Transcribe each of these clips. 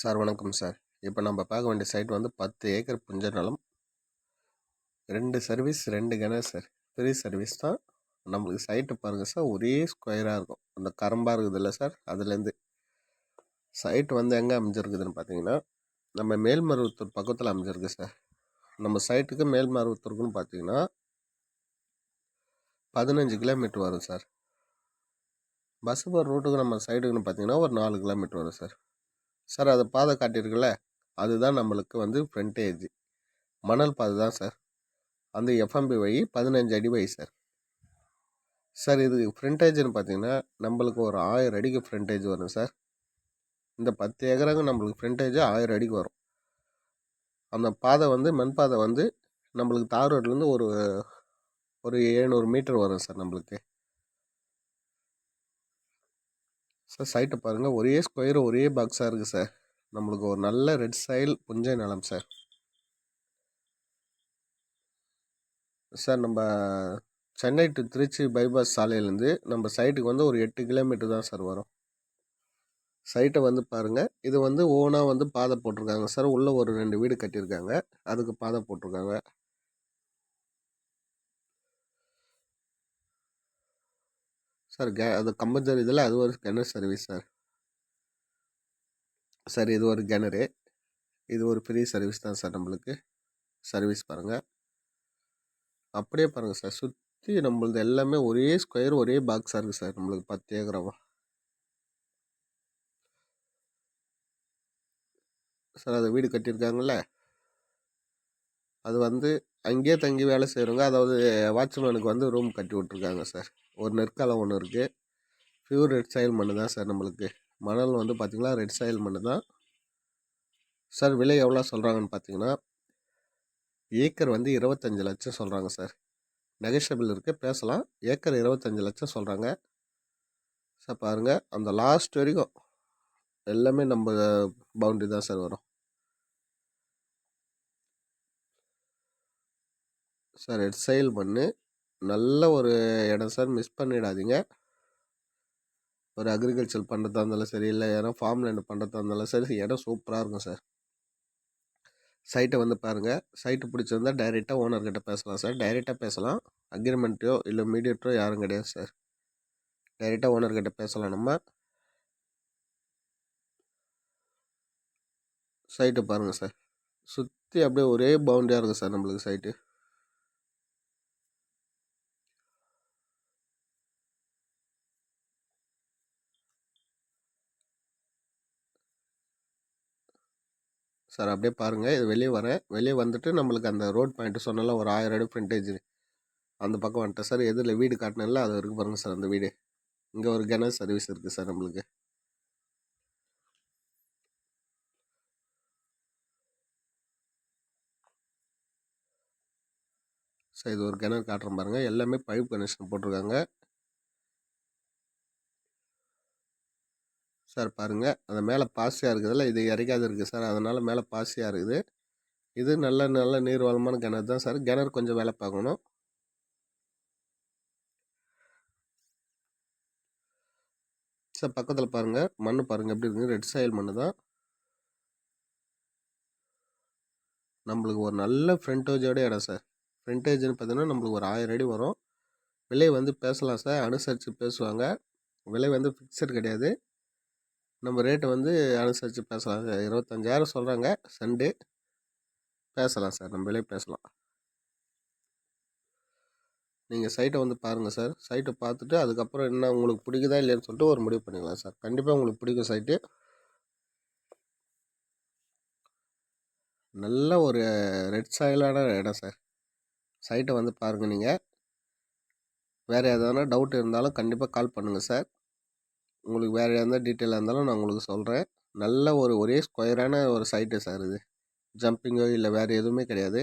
Sir வணக்கம் sir. இப்போ நம்ம பார்க்க வேண்டிய சைட் வந்து பத்து ஏக்கர் புஞ்ச நிலம். ரெண்டு சர்வீஸ் ரெண்டு கிணறு சார். பெரிய சர்வீஸ் தான். நம்மளுக்கு சைட்டு பாருங்கள் சார் ஒரே ஸ்கொயராக இருக்கும். அந்த கரம்பாக இருக்குதுல்ல சார் அதுலேருந்து. சைட்டு வந்து எங்கே அமைஞ்சிருக்குதுன்னு பார்த்தீங்கன்னா நம்ம மேல்மருவத்தூர் பக்கத்தில் அமைஞ்சிருக்கு சார். நம்ம சைட்டுக்கு மேல்மருவத்தூருக்குன்னு பார்த்தீங்கன்னா பதினஞ்சு கிலோமீட்டர் வரும் சார். பஸ் போகிற ரூட்டுக்கு நம்ம சைடுக்குன்னு பார்த்தீங்கன்னா ஒரு நாலு கிலோமீட்டர் வரும் சார். சார் அது பாதை காட்டியிருக்குல்ல அதுதான் நம்மளுக்கு வந்து ஃப்ரண்டேஜ் மணல் பாதை தான் சார். அந்த எஃப்எம்பி வழி பதினஞ்சு அடி வை சார். சார் இது ஃப்ரண்டேஜ்னு பார்த்தீங்கன்னா நம்மளுக்கு ஒரு ஆயிரம் அடிக்கு ஃப்ரண்டேஜ் வரும் சார். இந்த பத்து ஏக்கராங்க நம்மளுக்கு ஃப்ரண்டேஜ் ஆயிரம் அடிக்கு வரும். அந்த பாதை வந்து மண் பாதை வந்து நம்மளுக்கு தார் ரோட்லேருந்து ஒரு ஒரு எழுநூறு மீட்டர் வரும் சார் நம்மளுக்கு. சார் சைட்டை பாருங்கள் ஒரே ஸ்கொயர் ஒரே பாக்ஸாக இருக்குது சார். நம்மளுக்கு ஒரு நல்ல ரெட் சைல் புஞ்சை நிலம் சார். சார் நம்ம சென்னை டு திருச்சி பைபாஸ் சாலையிலேருந்து நம்ம சைட்டுக்கு வந்து ஒரு எட்டு கிலோமீட்டர் தான் சார் வரும். சைட்டை வந்து பாருங்கள் இது வந்து ஓனாக வந்து பாதை போட்டிருக்காங்க சார். உள்ளே ஒரு ரெண்டு வீடு கட்டியிருக்காங்க. அதுக்கு பாதை போட்டிருக்காங்க. சார் கே அது கம்பஞ்சர் இதில் அது ஒரு ஸ்கேனர் சர்வீஸ் சார். சார் இது ஒரு கேனரு இது ஒரு ஃப்ரீ சர்வீஸ் தான் சார் நம்மளுக்கு. சர்வீஸ் பாருங்கள் அப்படியே பாருங்கள் சார் சுற்றி நம்மளது எல்லாமே ஒரே ஸ்கொயர் ஒரே பாக்ஸாக இருக்குது சார் நம்மளுக்கு பத்து ஏக்கரவா சார் அதை வீடு கட்டியிருக்காங்கல்ல? அது வந்து அங்கேயே தங்கி வேலை செய்கிறவங்க அதாவது வாட்ச்மேனுக்கு வந்து ரூம் கட்டி விட்ருக்காங்க சார். ஒரு நெற்காலம் ஒன்று இருக்குது ப்யூர் ரெட் சாயில் மண்ணு தான் சார் நம்மளுக்கு. மணல் வந்து பார்த்திங்கன்னா ரெட் சாயில் மண்ணு தான். சார் விலை எவ்வளோ சொல்கிறாங்கன்னு பார்த்தீங்கன்னா ஏக்கர் வந்து இருபத்தஞ்சி லட்சம் சொல்கிறாங்க சார். நெகஷபிள் இருக்குது பேசலாம். ஏக்கர் இருபத்தஞ்சி லட்சம் சொல்கிறாங்க சார் பாருங்கள் அந்த லாஸ்ட் வரைக்கும் எல்லாமே நம்ம பவுண்ட்ரி தான் சார் வரும். சார் ரெட் சைல் பண்ணு நல்ல ஒரு இடம் சார். மிஸ் பண்ணிடாதீங்க. ஒரு அக்ரிகல்ச்சர் பண்ணுறதா இருந்தாலும் சரி இல்லை யாரும் ஃபார்ம் லேண்ட் பண்ணுறதா இருந்தாலும் சரி இடம் சூப்பராக இருக்கும் சார். சைட்டை வந்து பாருங்கள் சைட்டு பிடிச்சிருந்தா டைரெக்டாக ஓனர்கிட்ட பேசலாம் சார். டைரெக்டாக பேசலாம். அக்ரிமெண்ட்டையோ இல்லை மீடியேட்டரோ யாரும் கிடையாது சார். டைரெக்டாக ஓனர்கிட்ட பேசலாம் நம்ம. சைட்டு பாருங்கள் சார். சுற்றி அப்படியே ஒரே பவுண்டியாக இருக்குது சார் நம்மளுக்கு சைட்டு சார் அப்படியே பாருங்கள் இது வெளியே வரேன். வெளியே வந்துட்டு நம்மளுக்கு அந்த ரோட் பாயிண்ட்டு சொன்னால ஒரு ஆயிரம் அடி ஃப்ரண்டேஜ் அந்த பக்கம் வந்துட்டேன் சார். எதில் வீடு காட்டினால அது வரைக்கும் பாருங்கள் சார் அந்த வீடு. இங்கே ஒரு கிணறு சர்வீஸ் இருக்குது சார் நம்மளுக்கு. சார் இது ஒரு கிணறு காட்டுறேன் பாருங்கள் எல்லாமே பைப் கனெக்ஷன் போட்டிருக்காங்க. சார் பாருங்கள் அந்த மேலே பாசியாக இருக்குதுல்ல இது இறைக்காது இருக்குது சார். அதனால் மேலே பாசியாக இருக்குது. இது நல்ல நல்ல நீர் வளமான கிணறு தான் சார். கிணறு கொஞ்சம் வேலை பார்க்கணும். சார் பக்கத்தில் பாருங்கள் மண் பாருங்கள் எப்படி இருக்குது ரெட் சாயில் மண் தான். நம்மளுக்கு ஒரு நல்ல ஃப்ரண்டேஜோட இடம் சார். ஃப்ரண்டேஜ்னு பார்த்தீங்கன்னா நம்மளுக்கு ஒரு ஆயிரம் அடி வரும். விலை வந்து பேசலாம் சார். அனுசரித்து பேசுவாங்க. விலை வந்து ஃபிக்ஸட் கிடையாது. நம்ம ரேட்டு வந்து அனுசரித்து பேசலாம். சார் இருபத்தஞ்சாயிரம் சொல்கிறாங்க சண்டே பேசலாம் சார். நம்ம பேசலாம். நீங்கள் சைட்டை வந்து பாருங்கள் சார். சைட்டை பார்த்துட்டு அதுக்கப்புறம் என்ன உங்களுக்கு பிடிக்குதா இல்லையான்னு சொல்லிட்டு ஒரு முடிவு பண்ணிக்கலாம் சார். கண்டிப்பாக உங்களுக்கு பிடிக்கும் சைட்டு நல்ல ஒரு ரெட் சாயிலான இடம் சார். சைட்டை வந்து பாருங்கள் நீங்கள் வேறு எதனா டவுட் இருந்தாலும் கண்டிப்பாக கால் பண்ணுங்கள் சார். உங்களுக்கு வேறு எந்த டீட்டெயிலாக இருந்தாலும் நான் உங்களுக்கு சொல்கிறேன் நல்ல ஒரு ஒரே ஸ்கொயரான ஒரு சைட்டு சார் இது. ஜம்பிங்கோ இல்லை வேறு எதுவுமே கிடையாது.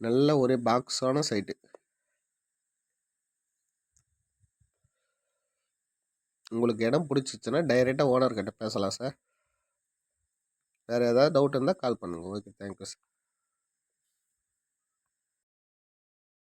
நல்ல ஒரே பாக்ஸான சைட்டு. உங்களுக்கு இடம் பிடிச்சிச்சின்னா டைரெக்டாக ஓனர்கிட்ட பேசலாம் சார். வேறு ஏதாவது டவுட் இருந்தால் கால் பண்ணுங்கள் ஓகே தேங்க்யூ சார்.